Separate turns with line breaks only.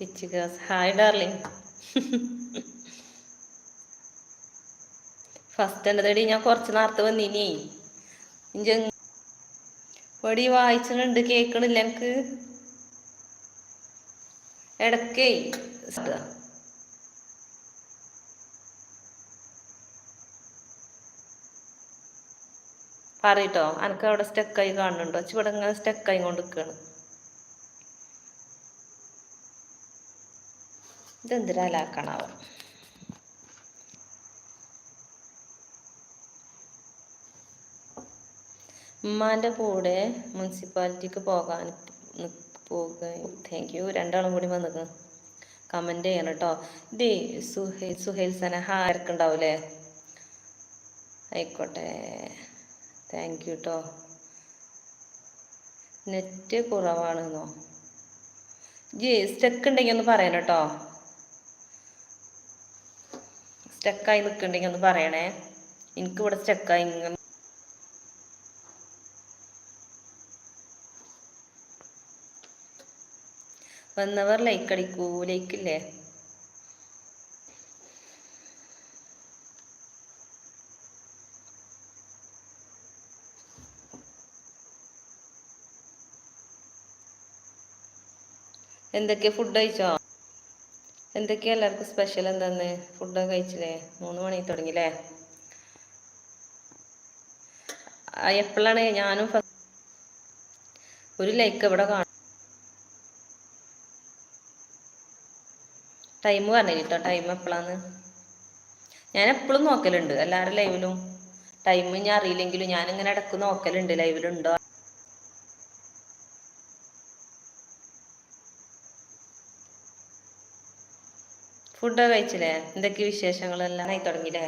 Pitch girls hi darling first എന്റെ തടി ഞാൻ കുറച്ച് നേരത്തെ വന്നിനി ഇഞ്ച വായിച്ചിട്ടുണ്ട് കേൾക്കണില്ല എനിക്ക്. ഇടക്കേ പറയട്ടോ എനിക്ക് അവിടെ സ്റ്റക്കായി കാണുന്നുണ്ടോ? ഇവിടെ ഇങ്ങനെ സ്റ്റക്കായി കൊണ്ട് നിൽക്കുകയാണ് ഇതെന്തിനാലാക്കണാവോ ഉമ്മാന്റെ കൂടെ മുനിസിപ്പാലിറ്റിക്ക് പോകാൻ പോകുക താങ്ക് യു രണ്ടാളും കൂടി വന്നിക്ക് കമന്റ് ചെയ്യണം കേട്ടോ ഇതേ സുഹൈൽ സുഹൈൽ സനഹ ആർക്കുണ്ടാവൂലേ ആയിക്കോട്ടെ. താങ്ക് യു കേട്ടോ നെറ്റ് കുറവാണെന്നോ? ജി സ്റ്റെക്ക് ഉണ്ടെങ്കിൽ ഒന്ന് പറയണം കേട്ടോ സ്റ്റക്കായി നിൽക്കുന്നുണ്ടെങ്കിൽ ഒന്ന് പറയണേ. എനിക്കിവിടെ സ്റ്റക്കായി വന്നവർ ലൈക്ക് അടിക്കൂ ലൈക്ക് ഇല്ലേ? എന്തൊക്കെ ഫുഡ് കഴിച്ചോ? എന്തൊക്കെയാ എല്ലാവർക്കും സ്പെഷ്യൽ എന്താന്ന്? ഫുഡൊക്കെ കഴിച്ചില്ലേ? മൂന്ന് മണി തുടങ്ങി തുടങ്ങിയില്ലേ എപ്പോഴാണ് ഞാനും ഒരു ലൈക്ക് ഇവിടെ കാണും ടൈം പറഞ്ഞു കേട്ടോ ടൈം എപ്പോഴാന്ന് ഞാൻ എപ്പോഴും നോക്കലുണ്ട്. എല്ലാവരും ലൈവിലും ടൈം ഞാൻ അറിയില്ലെങ്കിലും ഞാനിങ്ങനെ ഇടയ്ക്ക് നോക്കലുണ്ട്. ലൈവിലുണ്ടോ ഫുഡൊക്കെ കഴിച്ചില്ലേ? എന്തൊക്കെ വിശേഷങ്ങളെല്ലാം? ആയി തുടങ്ങിയില്ലേ?